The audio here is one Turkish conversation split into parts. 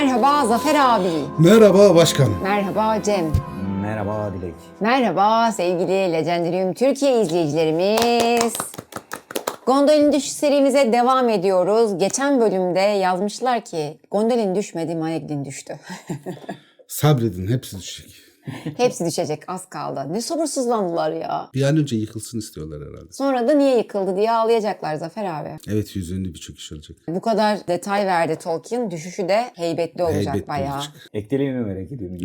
Merhaba Zafer abi. Merhaba başkanım. Merhaba Cem. Merhaba Dilek. Merhaba sevgili Legendarium Türkiye izleyicilerimiz. Gondolin Düş serimize devam ediyoruz. Geçen bölümde yazmışlar ki Gondolin düşmedi, Maeglin düştü. Sabredin hepsi düşecek. Hepsi düşecek az kaldı. Ne sabırsızlandılar ya. Bir an önce yıkılsın istiyorlar herhalde. Sonra da niye yıkıldı diye ağlayacaklar Zafer abi. Evet yüzünde birçok iş olacak. Bu kadar detay verdi Tolkien. Düşüşü de heybetli olacak Heybetli bayağı. olacak. Ekleyimi merak ediyorum.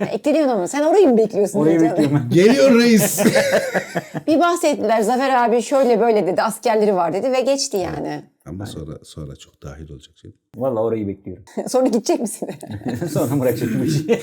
Ekleniyor ama sen orayı mı bekliyorsun? Orayı bekliyorum. Geliyor reis. Bir bahsettiler Zafer abi şöyle böyle dedi askerleri var dedi ve geçti yani. Ama sonra sonra çok dahil olacak şey. Valla orayı bekliyorum. Sonra gidecek misin? Sonra bırakacak bu işi.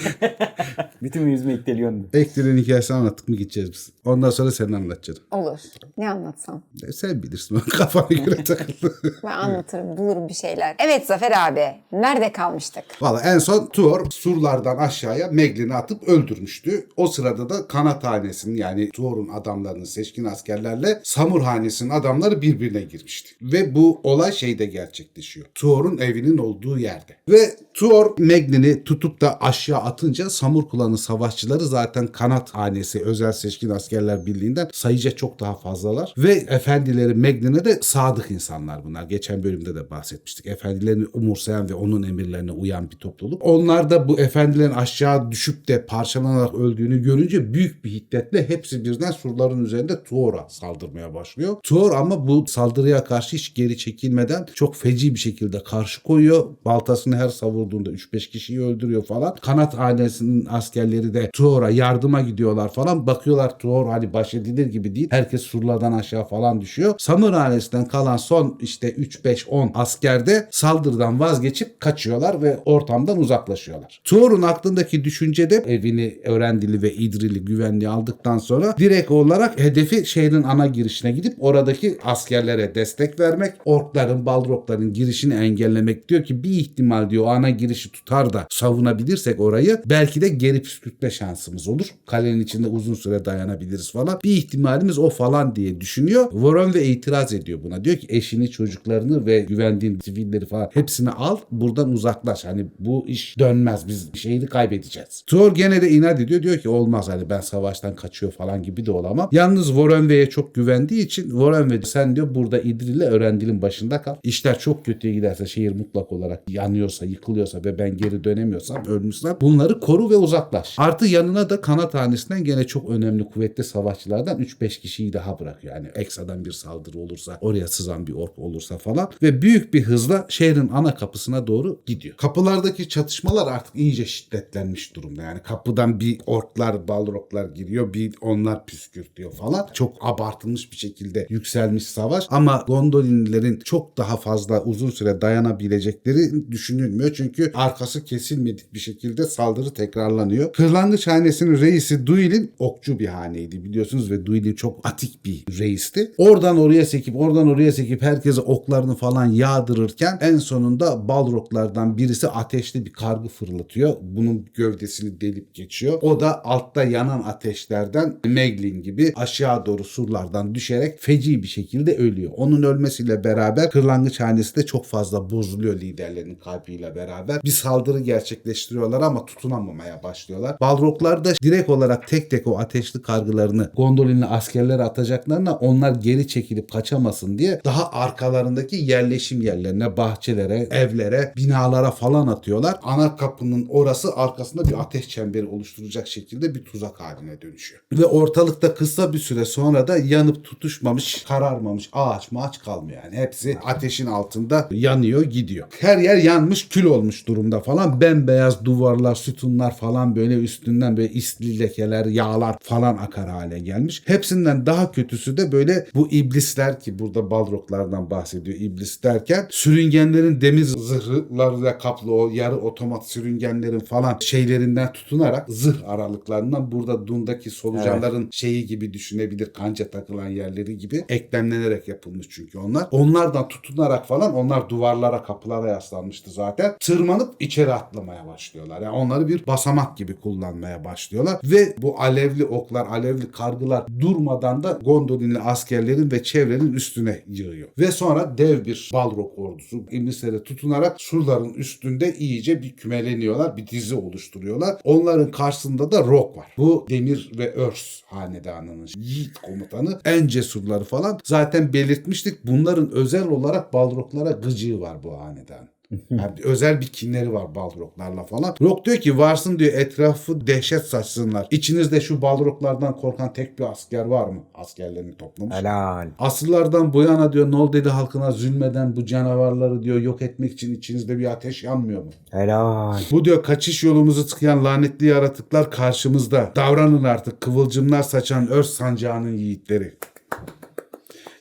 Bütün yüzümü ekleniyordu. Eklerin hikayesini anlattık mı gideceğiz biz. Ondan sonra sen anlatacaksın. Olur. Ne anlatsam? E, sen bilirsin. Kafana göre takıldı. Ben anlatırım, bulurum bir şeyler. Evet Zafer abi, nerede kalmıştık? Valla en son Tuor surlardan aşağıya Meglin'i atıp öldürmüştü. O sırada da kanat hanesinin yani Tuor'un adamlarının seçkin askerlerle Samur hanesinin adamları birbirine girmişti. Ve bu olay şeyde gerçekleşiyor. Tuor'un evinin olduğu yerde. Ve Tuor Meglin'i tutup da aşağı atınca Samur klanı savaşçıları zaten kanat hanesi özel seçkin askerler birliğinden sayıca çok daha fazlalar. Ve efendileri Meglin'e de sadık insanlar bunlar. Geçen bölümde de bahsetmiştik. Efendilerini umursayan ve onun emirlerine uyan bir topluluk. Onlar da bu efendilerin aşağı düşüp de parçalanarak öldüğünü görünce büyük bir hiddetle hepsi birden surların üzerinde Tuor'a saldırmaya başlıyor. Tuor ama bu saldırıya karşı hiç geri çekilmeden çok feci bir şekilde karşı koyuyor. Baltasını her savurduğunda 3-5 kişiyi öldürüyor falan. Kanat ailesinin askerleri de Tuor'a yardıma gidiyorlar falan. Bakıyorlar Tuor hani baş edilir gibi değil. Herkes surlardan aşağı falan düşüyor. Samur ailesinden kalan son işte 3-5-10 asker de saldırıdan vazgeçip kaçıyorlar ve ortamdan uzaklaşıyorlar. Tuor'un aklındaki düşünce de evini Örendili ve İdrili güvenliğe aldıktan sonra direkt olarak hedefi şehrin ana girişine gidip oradaki askerlere destek vermek, orkların, balrokların girişini engellemek diyor ki bir ihtimal diyor ana girişi tutar da savunabilirsek orayı belki de geri püskürtme şansımız olur. Kalenin içinde uzun süre dayanabiliriz falan. Bir ihtimalimiz o falan diye düşünüyor. Voron ve itiraz ediyor buna. Diyor ki eşini, çocuklarını ve güvendiğin sivilleri falan hepsini al buradan uzaklaş. Hani bu iş dönmez. Biz şehri kaybedeceğiz. Thor gene de inat ediyor. Diyor ki olmaz hani ben savaştan kaçıyor falan gibi de olamam. Yalnız Voronve'ye çok güvendiği için Voronve sen diyor burada İdril'le Örendil'in başında kal. İşler çok kötüye giderse şehir mutlak olarak yanıyorsa, yıkılıyorsa ve ben geri dönemiyorsam, ölmüşsem bunları koru ve uzaklaş. Artı yanına da kanat hanesinden gene çok önemli kuvvetli savaşçılardan 3-5 kişiyi daha bırakıyor. Yani Eksa'dan bir saldırı olursa, oraya sızan bir ork olursa falan ve büyük bir hızla şehrin ana kapısına doğru gidiyor. Kapılardaki çatışmalar artık iyice şiddetlenmiş durumda. Yani kapıdan bir orklar, balroklar giriyor, bir onlar püskürtüyor falan. Çok abartılmış bir şekilde yükselmiş savaş ama Gondolinlilerin çok daha fazla uzun süre dayanabilecekleri düşünülmüyor. Çünkü arkası kesilmedik bir şekilde saldırı tekrarlanıyor. Kırlangıç hanesinin reisi Duil'in okçu bir haneydi biliyorsunuz ve Duil'in çok atik bir reisti. Oradan oraya sekip oradan oraya sekip herkese oklarını falan yağdırırken en sonunda balroklardan birisi ateşli bir kargı fırlatıyor. Bunun gövdesini delip geçiyor. O da altta yanan ateşlerden Meglin gibi aşağı doğru surlardan düşerek feci bir şekilde ölüyor. Onun ölmesiyle beraber Kırlangıç hanesi de çok fazla bozuluyor liderlerinin kalbiyle beraber. Bir saldırı gerçekleştiriyorlar ama tutunamamaya başlıyorlar. Balroglar da direkt olarak tek tek o ateşli kargılarını Gondolinli askerlere atacaklarına onlar geri çekilip kaçamasın diye daha arkalarındaki yerleşim yerlerine, bahçelere, evlere, binalara falan atıyorlar. Ana kapının orası arkasında bir ateş çemberi oluşturacak şekilde bir tuzak haline dönüşüyor. Ve ortalıkta kısa bir süre sonra da yanıp tutuşmamış, kararmamış ağaç maaç kalmıyor yani. Hepsi ateşin altında yanıyor gidiyor. Her yer yanmış kül olmuş durumda falan. Bembeyaz duvarlar, sütunlar falan böyle üstünden böyle isli lekeler, yağlar falan akar hale gelmiş. Hepsinden daha kötüsü de böyle bu iblisler ki burada balroklardan bahsediyor iblis derken sürüngenlerin demir zırhlarıyla kaplı o yarı otomat sürüngenlerin falan şeylerinden tutunarak zırh aralıklarından burada Dun'daki solucanların şeyi gibi düşünebilir kanca takılan yerleri gibi eklemlenerek yapılmış çünkü onlar. Onlar Onlardan tutunarak falan onlar duvarlara kapılara yaslanmıştı zaten. Tırmanıp içeri atlamaya başlıyorlar. Yani onları bir basamak gibi kullanmaya başlıyorlar. Ve bu alevli oklar, alevli kargılar durmadan da Gondolinli askerlerin ve çevrenin üstüne yığıyor. Ve sonra dev bir Balrog ordusu İngilizlere tutunarak surların üstünde iyice bir kümeleniyorlar. Bir dizi oluşturuyorlar. Onların karşısında da Rock var. Bu Demir ve Örs hanedanının yiğit komutanı. En cesurları falan. Zaten belirtmiştik. Bunların özel olarak Balroglara gıcığı var bu hanedan. Yani özel bir kinleri var Balroglarla falan. Rock diyor ki varsın diyor etrafı dehşet saçsınlar. İçinizde şu Balroglardan korkan tek bir asker var mı? Askerlerini toplamış. Helal. Asırlardan bu yana diyor Nol dedi halkına zulmeden bu canavarları diyor yok etmek için içinizde bir ateş yanmıyor mu? Helal. Bu diyor kaçış yolumuzu tıkayan lanetli yaratıklar karşımızda. Davranın artık kıvılcımlar saçan örs sancağının yiğitleri.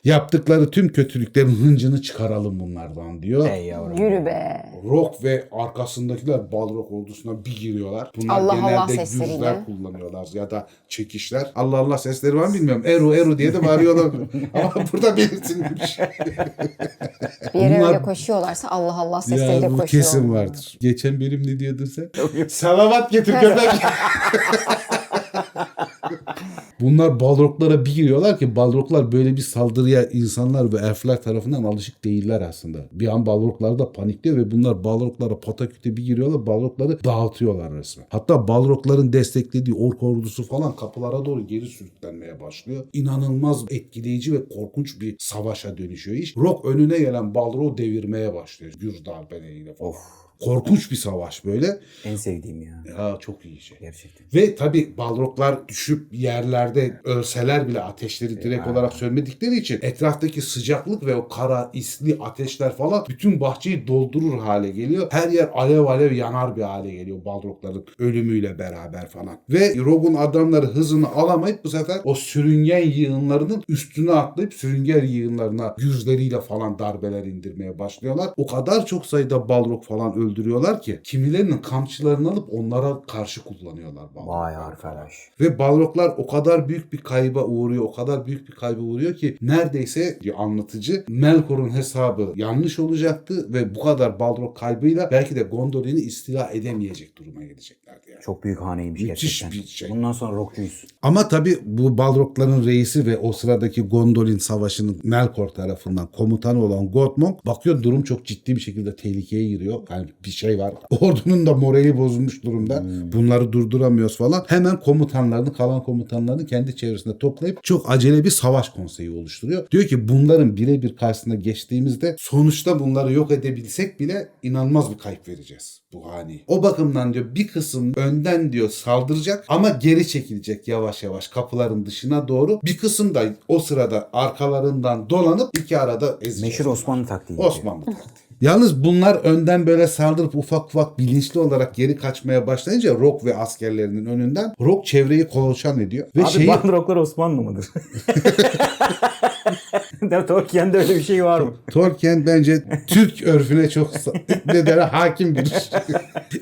Yaptıkları tüm kötülüklerin hıncını çıkaralım bunlardan diyor. Ey yavrum. Yürü be. Rock ve arkasındakiler Balrog ordusuna bir giriyorlar. Bunlar Allah Allah genelde sesleriyle. yüzler kullanıyorlar ya da çekişler. Allah Allah sesleri var mı bilmiyorum. Eru Eru diye de bağırıyorlar. Ama burada belirtilmemiş. Bir yere Bunlar- öyle koşuyorlarsa Allah Allah sesleriyle ya bu koşuyor. kesin vardır. Geçen bölüm ne diyordun sen? Salavat getir köpek. Bunlar balroglara bir giriyorlar ki balroglar böyle bir saldırıya insanlar ve elfler tarafından alışık değiller aslında. Bir an balroglar da panikliyor ve bunlar balroglara pataküte bir giriyorlar balrogları dağıtıyorlar resmen. Hatta balrogların desteklediği ork ordusu falan kapılara doğru geri sürüklenmeye başlıyor. İnanılmaz etkileyici ve korkunç bir savaşa dönüşüyor iş. Rock önüne gelen balrogu devirmeye başlıyor. Gür darbeleriyle falan. Of. Korkunç bir savaş böyle. En sevdiğim ya. Ya çok iyi şey. Gerçekten. Ve tabi balroglar düşüp yerlerde ölseler bile ateşleri direkt olarak sönmedikleri için etraftaki sıcaklık ve o kara isli ateşler falan bütün bahçeyi doldurur hale geliyor. Her yer alev alev yanar bir hale geliyor balrogların ölümüyle beraber falan. Ve Rogun adamları hızını alamayıp bu sefer o sürüngen yığınlarının üstüne atlayıp sürüngen yığınlarına yüzleriyle falan darbeler indirmeye başlıyorlar. O kadar çok sayıda balrog falan öldürüyorlar ki kimilerinin kamçılarını alıp onlara karşı kullanıyorlar. balroglar Vay arkadaş. Ve Balroglar o kadar büyük bir kayba uğruyor, o kadar büyük bir kayba uğruyor ki neredeyse anlatıcı Melkor'un hesabı yanlış olacaktı ve bu kadar Balrog kaybıyla belki de Gondolin'i istila edemeyecek duruma geleceklerdi yani. Çok büyük haneymiş Müthiş gerçekten. bir şey. Bundan sonra rockçuyuz. Ama tabi bu Balrogların reisi ve o sıradaki Gondolin Savaşı'nın Melkor tarafından komutanı olan Gottmog bakıyor durum çok ciddi bir şekilde tehlikeye giriyor. Yani bir şey var. Ordunun da morali bozulmuş durumda. Bunları durduramıyoruz falan. Hemen komutanlarını, kalan komutanlarını kendi çevresinde toplayıp çok acele bir savaş konseyi oluşturuyor. Diyor ki bunların birebir karşısına geçtiğimizde sonuçta bunları yok edebilsek bile inanılmaz bir kayıp vereceğiz bu hani. O bakımdan diyor bir kısım önden diyor saldıracak ama geri çekilecek yavaş yavaş kapıların dışına doğru. Bir kısım da o sırada arkalarından dolanıp iki arada ezeceğiz. Meşhur Osmanlı taktiği. Osmanlı taktiği. Yalnız bunlar önden böyle saldırıp ufak ufak bilinçli olarak geri kaçmaya başlayınca Rock ve askerlerinin önünden Rock çevreyi kolaçan ediyor. Ve Abi şeyi Balroglar Osmanlı mıdır? De Tolkien'de öyle bir şey var mı? Tolkien bence Türk örfüne çok sa- ne der hakim bir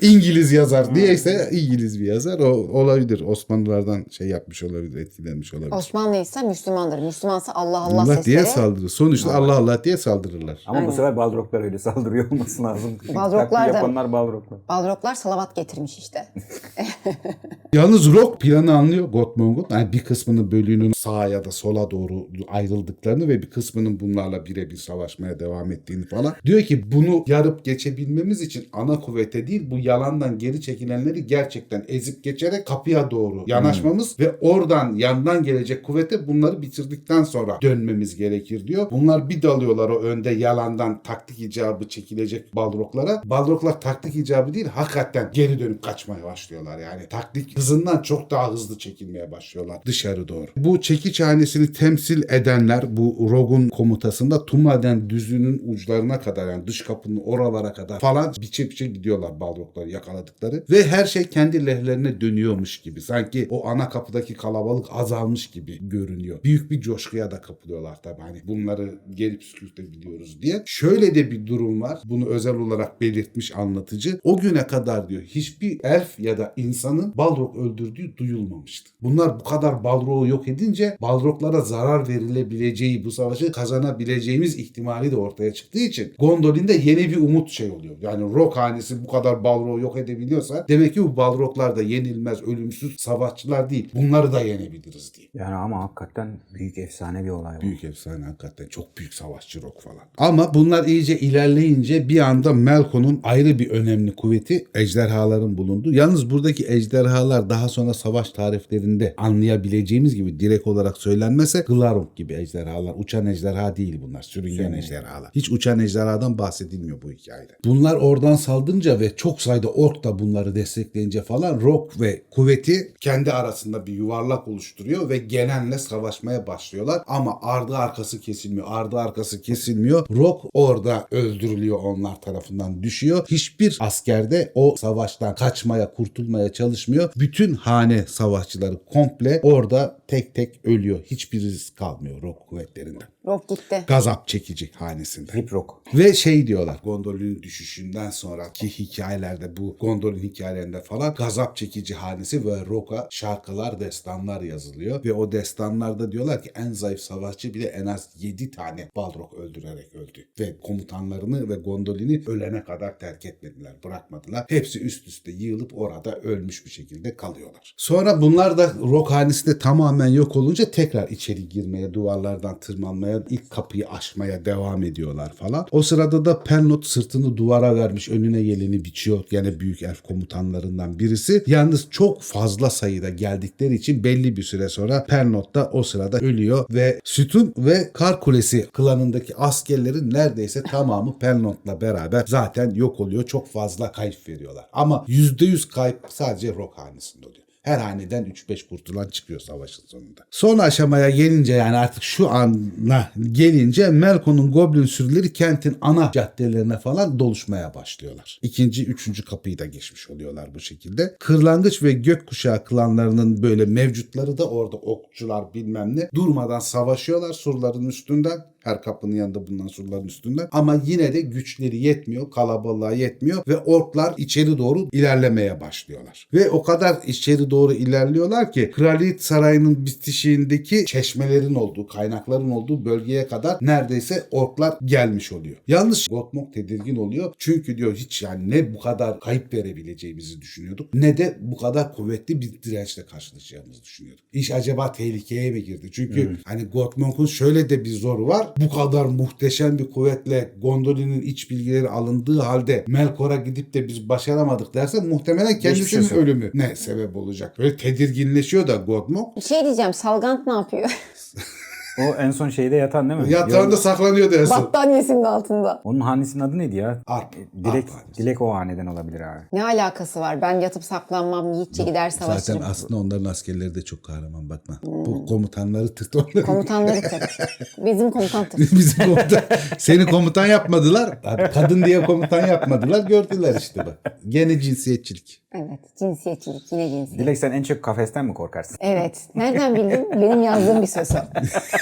İngiliz yazar diyeyse İngiliz bir yazar o olabilir. Osmanlılardan şey yapmış olabilir, etkilenmiş olabilir. Osmanlıysa Müslümandır. Müslümansa Allah Allah, Allah, diye sesleri. saldırır. Sonuçta Allah Allah diye saldırırlar. Ama bu sefer Balroglar öyle saldırıyor olması lazım. Balroglar da- yapanlar Balroglar. Balroglar salavat getirmiş işte. Yalnız Rock planı anlıyor Gottmog'un. Yani bir kısmının bölüğünün sağa ya da sola doğru ayrıldıklarını ve bir kısmının bunlarla birebir savaşmaya devam ettiğini falan. Diyor ki bunu yarıp geçebilmemiz için ana kuvvete değil bu yalandan geri çekilenleri gerçekten ezip geçerek kapıya doğru yanaşmamız ve oradan yandan gelecek kuvvete bunları bitirdikten sonra dönmemiz gerekir diyor. Bunlar bir dalıyorlar o önde yalandan taktik icabı çekilecek balroklara. Balroklar taktik icabı değil hakikaten geri dönüp kaçmaya başlıyorlar yani. Taktik hızından çok daha hızlı çekilmeye başlıyorlar dışarı doğru. Bu çekiç hanesini temsil edenler bu Rogun komutasında Tumaden düzünün uçlarına kadar yani dış kapının oralara kadar falan biçe biçe gidiyorlar balrokları yakaladıkları ve her şey kendi lehlerine dönüyormuş gibi. Sanki o ana kapıdaki kalabalık azalmış gibi görünüyor. Büyük bir coşkuya da kapılıyorlar tabii hani bunları geri püskürtebiliyoruz diye. Şöyle de bir durum var. Bunu özel olarak belirtmiş anlatıcı. O güne kadar diyor hiçbir elf ya da insanın balrog öldürdüğü duyulmamıştı. Bunlar bu kadar balroğu yok edince balroglara zarar verilebileceği bu savaş savaşı kazanabileceğimiz ihtimali de ortaya çıktığı için Gondolin'de yeni bir umut şey oluyor. Yani Rock hanesi bu kadar Balrog'u yok edebiliyorsa demek ki bu Balroglar da yenilmez, ölümsüz savaşçılar değil. Bunları da yenebiliriz diye. Yani ama hakikaten büyük efsane bir olay bu. Büyük efsane hakikaten. Çok büyük savaşçı Rock falan. Ama bunlar iyice ilerleyince bir anda Melkon'un ayrı bir önemli kuvveti ejderhaların bulundu. Yalnız buradaki ejderhalar daha sonra savaş tariflerinde anlayabileceğimiz gibi direkt olarak söylenmese Glarung gibi ejderhalar. Uçan ejderha değil bunlar. Sürüngen ejderhalar. Hiç uçan ejderhadan bahsedilmiyor bu hikayede. Bunlar oradan saldınca ve çok sayıda ork da bunları destekleyince falan Rock ve kuvveti kendi arasında bir yuvarlak oluşturuyor ve genenle savaşmaya başlıyorlar. Ama ardı arkası kesilmiyor. Ardı arkası kesilmiyor. Rock orada öldürülüyor onlar tarafından düşüyor. Hiçbir askerde o savaştan kaçmaya, kurtulmaya çalışmıyor. Bütün hane savaşçıları komple orada tek tek ölüyor. Hiçbirisi kalmıyor Rock kuvvetlerinden. Rock gitti. Gazap çekici hanesinde. Rip Rock. Ve şey diyorlar Gondolin'in düşüşünden sonraki hikayelerde bu Gondolin hikayelerinde falan gazap çekici hanesi ve Rock'a şarkılar, destanlar yazılıyor. Ve o destanlarda diyorlar ki en zayıf savaşçı bile en az 7 tane Balrog öldürerek öldü. Ve komutanlarını ve Gondolin'i ölene kadar terk etmediler, bırakmadılar. Hepsi üst üste yığılıp orada ölmüş bir şekilde kalıyorlar. Sonra bunlar da Rock hanesi de tamamen yok olunca tekrar içeri girmeye, duvarlardan tırmanmaya, ilk kapıyı aşmaya devam ediyorlar falan. O sırada da Penlot sırtını duvara vermiş, önüne geleni biçiyor. Gene büyük elf komutanlarından birisi. Yalnız çok fazla sayıda geldikleri için belli bir süre sonra Penlot da o sırada ölüyor ve Sütun ve Kar Kulesi klanındaki askerlerin neredeyse tamamı Penlot'la beraber zaten yok oluyor. Çok fazla kayıp veriyorlar. Ama %100 kayıp sadece Rock hanesinde oluyor. Her haneden 3-5 kurtulan çıkıyor savaşın sonunda. Son aşamaya gelince yani artık şu ana gelince Melkon'un goblin sürüleri kentin ana caddelerine falan doluşmaya başlıyorlar. İkinci, üçüncü kapıyı da geçmiş oluyorlar bu şekilde. Kırlangıç ve gökkuşağı klanlarının böyle mevcutları da orada okçular bilmem ne durmadan savaşıyorlar surların üstünden. Her kapının yanında bulunan surların üstünden. Ama yine de güçleri yetmiyor, kalabalığa yetmiyor ve orklar içeri doğru ilerlemeye başlıyorlar. Ve o kadar içeri doğru ilerliyorlar ki Kraliyet Sarayı'nın bitişiğindeki çeşmelerin olduğu, kaynakların olduğu bölgeye kadar neredeyse orklar gelmiş oluyor. Yalnız Gotmog tedirgin oluyor. Çünkü diyor hiç yani ne bu kadar kayıp verebileceğimizi düşünüyorduk ne de bu kadar kuvvetli bir dirençle karşılaşacağımızı düşünüyorduk. İş acaba tehlikeye mi girdi? Çünkü hani Gotmog'un şöyle de bir zoru var. Bu kadar muhteşem bir kuvvetle Gondolin'in iç bilgileri alındığı halde Melkor'a gidip de biz başaramadık derse muhtemelen kendisinin olsun. ölümü ne sebep olacak? Böyle tedirginleşiyor da Gotmog. Bir şey diyeceğim. Salgant ne yapıyor? O en son şeyde yatan değil mi? Yatağında saklanıyordu en son. Battaniyesinin altında. Onun hanesinin adı neydi ya? Arp. Dilek, Arp hanesi. Dilek o haneden olabilir abi. Ne alakası var? Ben yatıp saklanmam. Yiğitçe gider savaşırım. Zaten aslında onların askerleri de çok kahraman bakma. Bu komutanları tırt onları. Komutanları tır. Bizim komutan tır. Bizim komutan. Seni komutan yapmadılar. Kadın diye komutan yapmadılar. Gördüler işte bak. Gene cinsiyetçilik. Evet. Cinsiyetçilik. Yine cinsiyet. Dilek sen en çok kafesten mi korkarsın? Evet. Nereden bildin? Benim yazdığım bir söz o.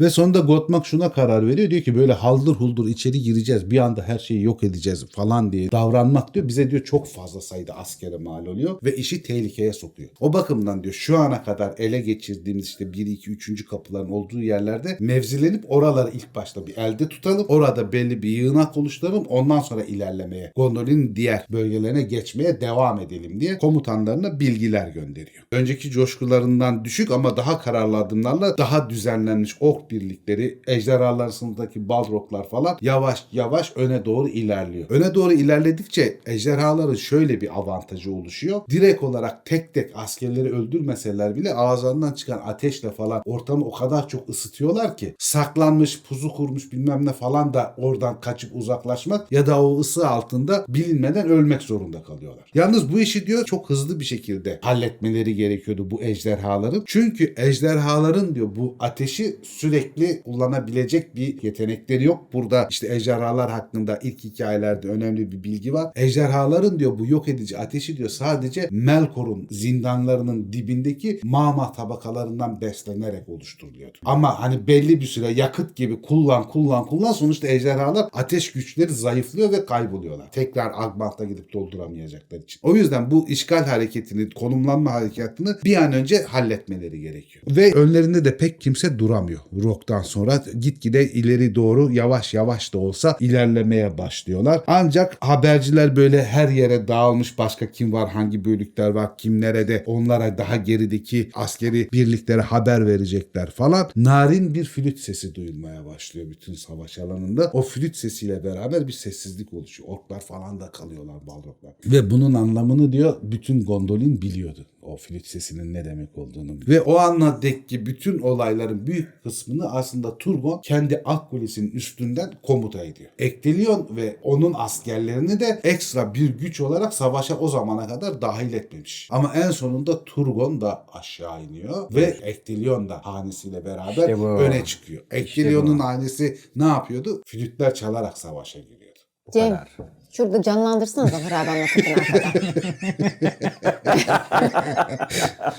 Ve sonunda Gotmak şuna karar veriyor. Diyor ki böyle haldır huldur içeri gireceğiz. Bir anda her şeyi yok edeceğiz falan diye davranmak diyor. Bize diyor çok fazla sayıda askere mal oluyor. Ve işi tehlikeye sokuyor. O bakımdan diyor şu ana kadar ele geçirdiğimiz işte 1, 2, 3. kapıların olduğu yerlerde mevzilenip oraları ilk başta bir elde tutalım. Orada belli bir yığınak oluşturalım. Ondan sonra ilerlemeye, Gondolin'in diğer bölgelerine geçmeye devam edelim diye komutanlarına bilgiler gönderiyor. Önceki coşkularından düşük ama daha kararlı adımlarla daha düzenlenmiş birlikleri, ejderhalar arasındaki balroglar falan yavaş yavaş öne doğru ilerliyor. Öne doğru ilerledikçe ejderhaların şöyle bir avantajı oluşuyor. Direkt olarak tek tek askerleri öldürmeseler bile ağızlarından çıkan ateşle falan ortamı o kadar çok ısıtıyorlar ki saklanmış, puzu kurmuş bilmem ne falan da oradan kaçıp uzaklaşmak ya da o ısı altında bilinmeden ölmek zorunda kalıyorlar. Yalnız bu işi diyor çok hızlı bir şekilde halletmeleri gerekiyordu bu ejderhaların. Çünkü ejderhaların diyor bu ateşi sürekli sürekli kullanabilecek bir yetenekleri yok. Burada işte ejderhalar hakkında ilk hikayelerde önemli bir bilgi var. Ejderhaların diyor bu yok edici ateşi diyor sadece Melkor'un zindanlarının dibindeki mama tabakalarından beslenerek oluşturuluyordu. Ama hani belli bir süre yakıt gibi kullan kullan kullan sonuçta ejderhalar ateş güçleri zayıflıyor ve kayboluyorlar. Tekrar Agmant'a gidip dolduramayacaklar için. O yüzden bu işgal hareketini, konumlanma hareketini bir an önce halletmeleri gerekiyor. Ve önlerinde de pek kimse duramıyor. Rock'tan sonra gitgide ileri doğru yavaş yavaş da olsa ilerlemeye başlıyorlar. Ancak haberciler böyle her yere dağılmış başka kim var, hangi bölükler var, kim nerede onlara daha gerideki askeri birliklere haber verecekler falan. Narin bir flüt sesi duyulmaya başlıyor bütün savaş alanında. O flüt sesiyle beraber bir sessizlik oluşuyor. Orklar falan da kalıyorlar balroglar. Ve bunun anlamını diyor bütün Gondolin biliyordu. O flüt sesinin ne demek olduğunu. Ve o ana dek ki bütün olayların büyük kısmını aslında Turgon kendi Akkulis'in üstünden komuta ediyor. Ektelion ve onun askerlerini de ekstra bir güç olarak savaşa o zamana kadar dahil etmemiş. Ama en sonunda Turgon da aşağı iniyor ve Ektelion da hanesiyle beraber İşte bu. öne çıkıyor. Ektelion'un hanesi ne yapıyordu? Flütler çalarak savaşa giriyordu. Cem kadar. Şurada canlandırsanız abi anlatırken arkadan.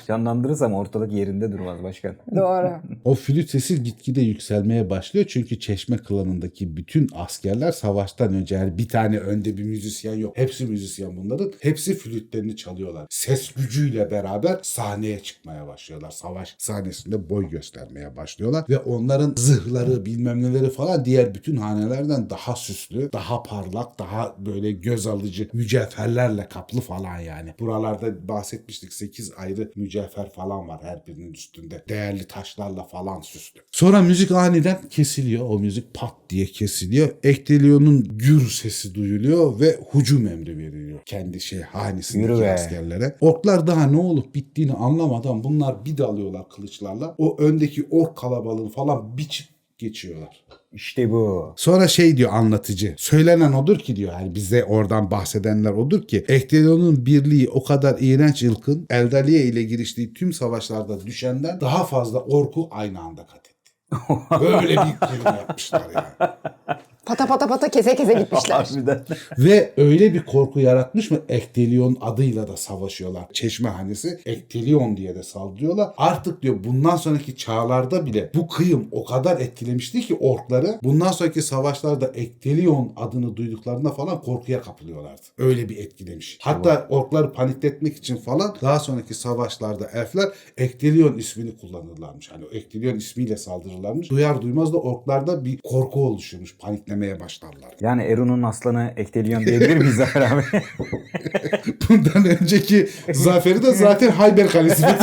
Canlandırırsam ortalık yerinde durmaz başkan. Doğru. O flüt sesi gitgide yükselmeye başlıyor çünkü Çeşme klanındaki bütün askerler savaştan önce yani bir tane önde bir müzisyen yok. Hepsi müzisyen bunların. Hepsi flütlerini çalıyorlar. Ses gücüyle beraber sahneye çıkmaya başlıyorlar. Savaş sahnesinde boy göstermeye başlıyorlar ve onların zırhları bilmem neleri falan diğer bütün hanelerden daha süslü, daha parlak, daha böyle göz alıcı mücevherlerle kaplı falan yani. Buralarda bahsetmiştik 8 ayrı mücevher falan var her birinin üstünde. Değerli taşlarla falan süslü. Sonra müzik aniden kesiliyor. O müzik pat diye kesiliyor. Ektelion'un gür sesi duyuluyor ve hücum emri veriliyor. Kendi şey hanesindeki askerlere. Orklar daha ne olup bittiğini anlamadan bunlar bir dalıyorlar kılıçlarla. O öndeki ork kalabalığını falan biçip geçiyorlar. İşte bu. Sonra şey diyor anlatıcı. Söylenen odur ki diyor. Yani bize oradan bahsedenler odur ki. Ehtelion'un birliği o kadar iğrenç ılkın Eldaliye ile giriştiği tüm savaşlarda düşenden daha fazla orku aynı anda kat etti. Böyle bir kelime yapmışlar yani. Pata pata pata kese kese gitmişler. Harbiden. Ve öyle bir korku yaratmış mı Ektelion adıyla da savaşıyorlar. Çeşme hanesi Ektelion diye de saldırıyorlar. Artık diyor bundan sonraki çağlarda bile bu kıyım o kadar etkilemişti ki orkları. Bundan sonraki savaşlarda Ektelion adını duyduklarında falan korkuya kapılıyorlardı. Öyle bir etkilemiş. Hatta orkları panikletmek için falan daha sonraki savaşlarda elfler Ektelion ismini kullanırlarmış. Hani o Ektelion ismiyle saldırırlarmış. Duyar duymaz da orklarda bir korku oluşuyormuş. Paniklemeye başlarlar. Yani Eru'nun aslanı Ektelion diyebilir miyiz Zafer abi? Bundan önceki zaferi de zaten Hayber Kalesi.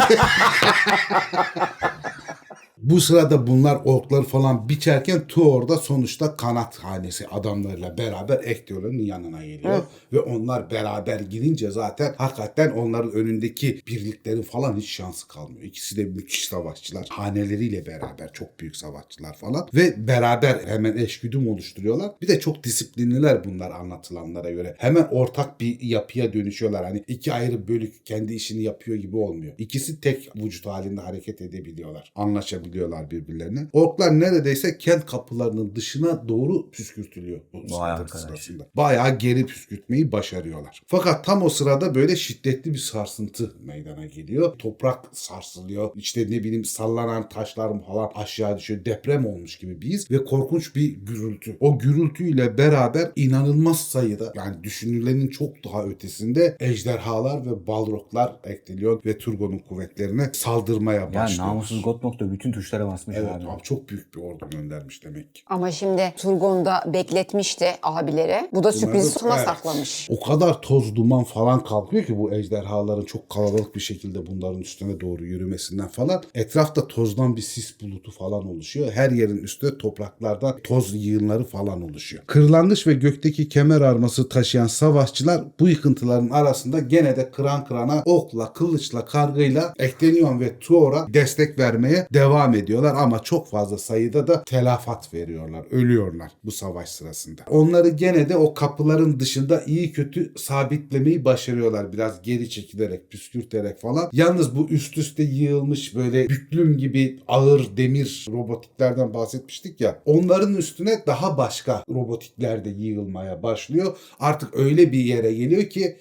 Bu sırada bunlar orkları falan biçerken Tuor da sonuçta kanat hanesi adamlarıyla beraber Ektiol'un yanına geliyor. Ve onlar beraber girince zaten hakikaten onların önündeki birliklerin falan hiç şansı kalmıyor. İkisi de müthiş savaşçılar. Haneleriyle beraber çok büyük savaşçılar falan. Ve beraber hemen eşgüdüm oluşturuyorlar. Bir de çok disiplinliler bunlar anlatılanlara göre. Hemen ortak bir yapıya dönüşüyorlar. Hani iki ayrı bölük kendi işini yapıyor gibi olmuyor. İkisi tek vücut halinde hareket edebiliyorlar. Anlaşabiliyorlar birbirlerine. Orklar neredeyse kent kapılarının dışına doğru püskürtülüyor bu saldırı sırasında. Bayağı geri püskürtmeyi başarıyorlar. Fakat tam o sırada böyle şiddetli bir sarsıntı meydana geliyor. Toprak sarsılıyor. İşte ne bileyim sallanan taşlar falan aşağı düşüyor. Deprem olmuş gibi bir his ve korkunç bir gürültü. O gürültüyle beraber inanılmaz sayıda yani düşünülenin çok daha ötesinde ejderhalar ve balroglar Ektelion ve Turgon'un kuvvetlerine saldırmaya ya başlıyor. namussuz Gotmok bütün tuşlara basmış Evet abi. abi çok büyük bir ordu göndermiş demek ki. Ama şimdi Turgon da bekletmişti abileri. Bu da da- sona evet. saklamış. O kadar toz duman falan kalkıyor ki bu ejderhaların çok kalabalık bir şekilde bunların üstüne doğru yürümesinden falan. Etrafta tozdan bir sis bulutu falan oluşuyor. Her yerin üstüne topraklardan toz yığınları falan oluşuyor. Kırlangıç ve gökteki kemer arması taşıyan savaşçılar bu yıkıntıların arasında gene de kıran kırana okla, kılıçla, kargıyla Ektenion ve Tuor'a destek vermeye devam ediyorlar ama çok fazla sayıda da telafat veriyorlar. Ölüyorlar bu savaş sırasında. Onları gene de o kapıların dışında iyi kötü sabitlemeyi başarıyorlar. Biraz geri çekilerek, püskürterek falan. Yalnız bu üst üste yığılmış böyle büklüm gibi ağır demir robotiklerden bahsetmiştik ya. Onların üstüne daha başka robotikler de yığılmaya başlıyor. Artık öyle bir yere geliyor ki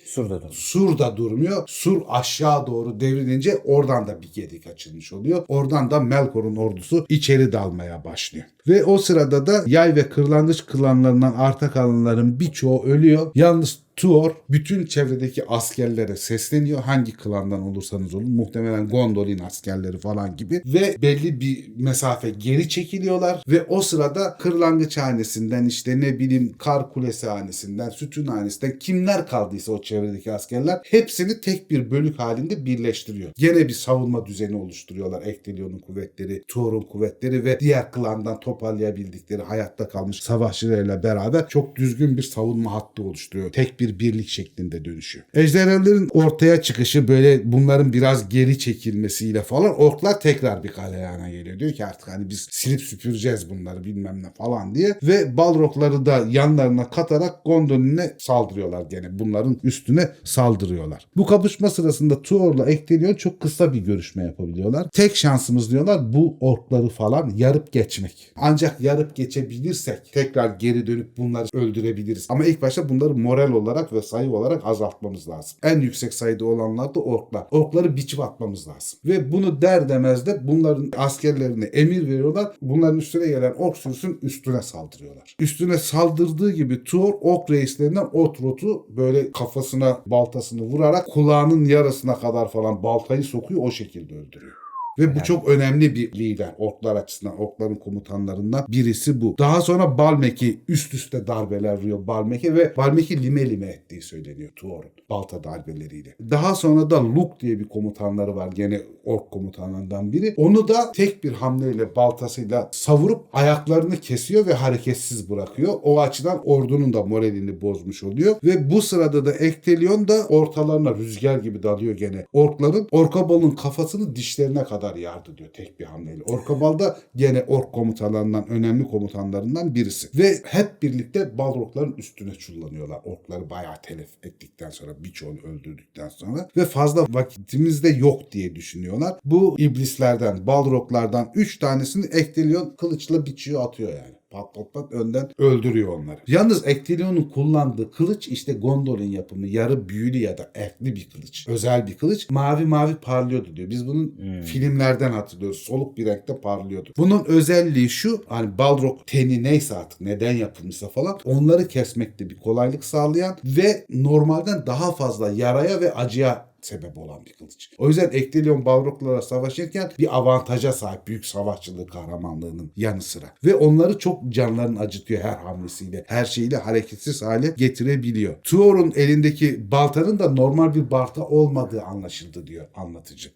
sur da durmuyor. Sur aşağı doğru devrilince oradan da bir gedik açılmış oluyor. Oradan da Melkor'un ordusu içeri dalmaya başlıyor. Ve o sırada da yay ve kırlangıç klanlarından arta kalanların birçoğu ölüyor. Yalnız Tuor bütün çevredeki askerlere sesleniyor. Hangi klandan olursanız olun. Muhtemelen Gondolin askerleri falan gibi. Ve belli bir mesafe geri çekiliyorlar. Ve o sırada kırlangıç hanesinden işte ne bileyim kar kulesi hanesinden, sütun hanesinden kimler kaldıysa o çevredeki askerler hepsini tek bir bölük halinde birleştiriyor. Gene bir savunma düzeni oluşturuyorlar. Ektelion'un kuvvetleri, Tuor'un kuvvetleri ve diğer klandan toparlayabildikleri hayatta kalmış savaşçılarıyla beraber çok düzgün bir savunma hattı oluşturuyor. Tek bir birlik şeklinde dönüşüyor. Ejderhaların ortaya çıkışı böyle bunların biraz geri çekilmesiyle falan orklar tekrar bir galeyana geliyor. Diyor ki artık hani biz silip süpüreceğiz bunları bilmem ne falan diye. Ve balrokları da yanlarına katarak Gondolin'e saldırıyorlar gene. Bunların üstüne saldırıyorlar. Bu kapışma sırasında Tuor'la Ektelion çok kısa bir görüşme yapabiliyorlar. Tek şansımız diyorlar bu orkları falan yarıp geçmek. Ancak yarıp geçebilirsek tekrar geri dönüp bunları öldürebiliriz. Ama ilk başta bunları moral olarak ve sayı olarak azaltmamız lazım. En yüksek sayıda olanlar da orklar. Orkları biçip atmamız lazım. Ve bunu der demez de bunların askerlerine emir veriyorlar. Bunların üstüne gelen ork sürüsünün üstüne saldırıyorlar. Üstüne saldırdığı gibi Tuor ok reislerinden Otrot'u böyle kafasına baltasını vurarak kulağının yarısına kadar falan baltayı sokuyor o şekilde öldürüyor. Ve bu çok önemli bir lider orklar açısından, orkların komutanlarından birisi bu. Daha sonra Balmek'i üst üste darbeler vuruyor Balmek'e ve Balmek'i lime lime ettiği söyleniyor Tuor'un balta darbeleriyle. Daha sonra da Luke diye bir komutanları var gene ork komutanlarından biri. Onu da tek bir hamleyle baltasıyla savurup ayaklarını kesiyor ve hareketsiz bırakıyor. O açıdan ordunun da moralini bozmuş oluyor. Ve bu sırada da Ektelion da ortalarına rüzgar gibi dalıyor gene. Orkların Orkabal'ın kafasını dişlerine kadar yardı diyor tek bir hamleyle. Orkabal da gene ork komutanlarından önemli komutanlarından birisi. Ve hep birlikte Balrogların üstüne çullanıyorlar. Orkları bayağı telef ettikten sonra birçoğunu öldürdükten sonra ve fazla vakitimiz de yok diye düşünüyorlar. Bu iblislerden, Balroglardan 3 tanesini Ektelion kılıçla biçiyor atıyor yani pat pat pat önden öldürüyor onları. Yalnız Ektelion'un kullandığı kılıç işte Gondolin yapımı yarı büyülü ya da efli bir kılıç. Özel bir kılıç. Mavi mavi parlıyordu diyor. Biz bunun filmlerden hatırlıyoruz. Soluk bir renkte parlıyordu. Bunun özelliği şu hani Balrog teni neyse artık neden yapılmışsa falan onları kesmekte bir kolaylık sağlayan ve normalden daha fazla yaraya ve acıya sebep olan bir kılıç. O yüzden Ektelion Balroglara savaşırken bir avantaja sahip büyük savaşçılığı kahramanlığının yanı sıra. Ve onları çok canlarını acıtıyor her hamlesiyle. Her şeyiyle hareketsiz hale getirebiliyor. Tuor'un elindeki baltanın da normal bir balta olmadığı anlaşıldı diyor anlatıcı.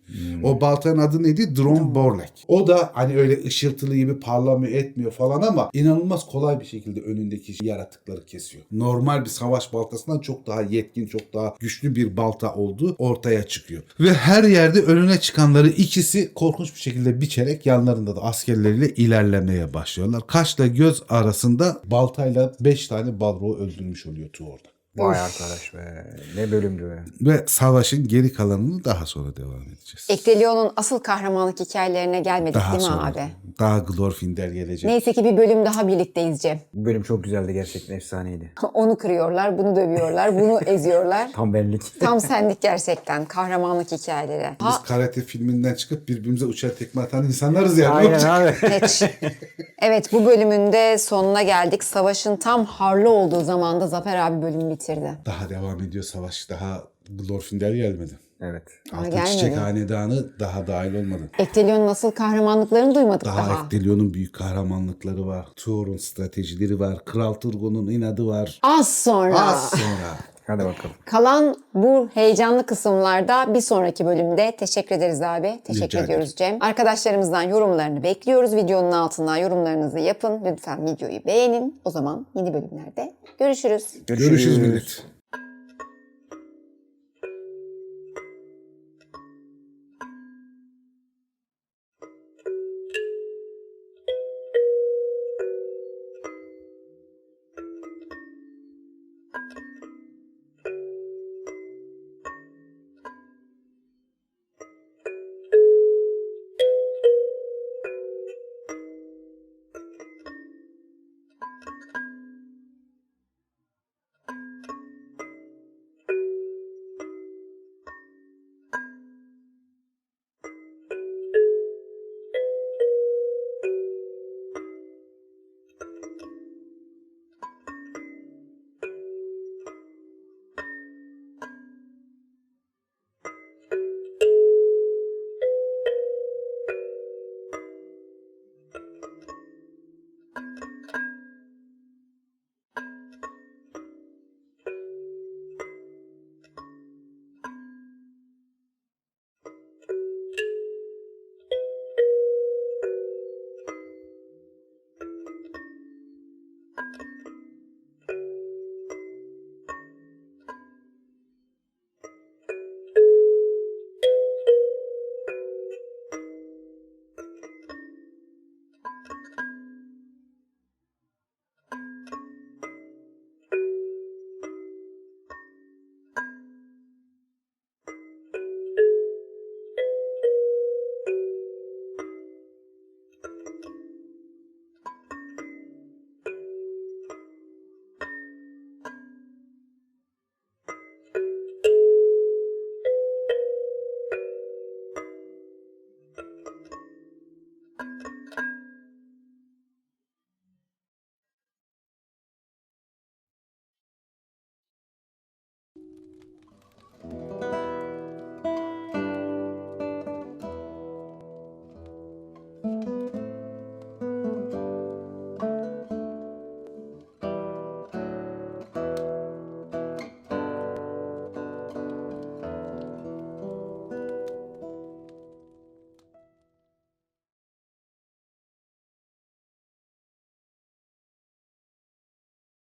O baltanın adı neydi? Drone Borlek. O da hani öyle ışıltılı gibi parlamıyor etmiyor falan ama inanılmaz kolay bir şekilde önündeki yaratıkları kesiyor. Normal bir savaş baltasından çok daha yetkin, çok daha güçlü bir balta olduğu ortaya çıkıyor. Ve her yerde önüne çıkanları ikisi korkunç bir şekilde biçerek yanlarında da askerleriyle ilerlemeye başlıyorlar. Kaşla göz arasında baltayla 5 tane balroğu öldürmüş oluyor Tuor'da. Vay arkadaş be. Ne bölümdü be. Ve savaşın geri kalanını daha sonra devam edeceğiz. Ektelion'un asıl kahramanlık hikayelerine gelmedik Daha değil mi sonra. abi? Daha Glorfindel gelecek. Neyse ki bir bölüm daha birlikteyiz Cem. Bu bölüm çok güzeldi gerçekten efsaneydi. Onu kırıyorlar, bunu dövüyorlar, bunu eziyorlar. Tam benlik. Tam senlik gerçekten kahramanlık hikayeleri. Biz Ha, karate filminden çıkıp birbirimize uçar tekme atan insanlarız yani. Ne Aynen abi. Hiç. Evet bu bölümün de sonuna geldik. Savaşın tam harlı olduğu zamanda Zafer abi bölümü bitirdi. Daha devam ediyor savaş. Daha Glorfindel gelmedi. Evet. Altın. Çiçek Hanedanı daha dahil olmadı. Ektelion'un nasıl kahramanlıklarını duymadık Daha, daha. Ektelion'un büyük kahramanlıkları var. Tuor'un stratejileri var. Kral Turgon'un inadı var. Az sonra. Az sonra. Hadi bakalım. Kalan bu heyecanlı kısımlarda bir sonraki bölümde teşekkür ederiz abi. Teşekkür Rica ediyoruz Cem. Arkadaşlarımızdan yorumlarını bekliyoruz. Videonun altına yorumlarınızı yapın. Lütfen videoyu beğenin. O zaman yeni bölümlerde görüşürüz. Görüşürüz millet.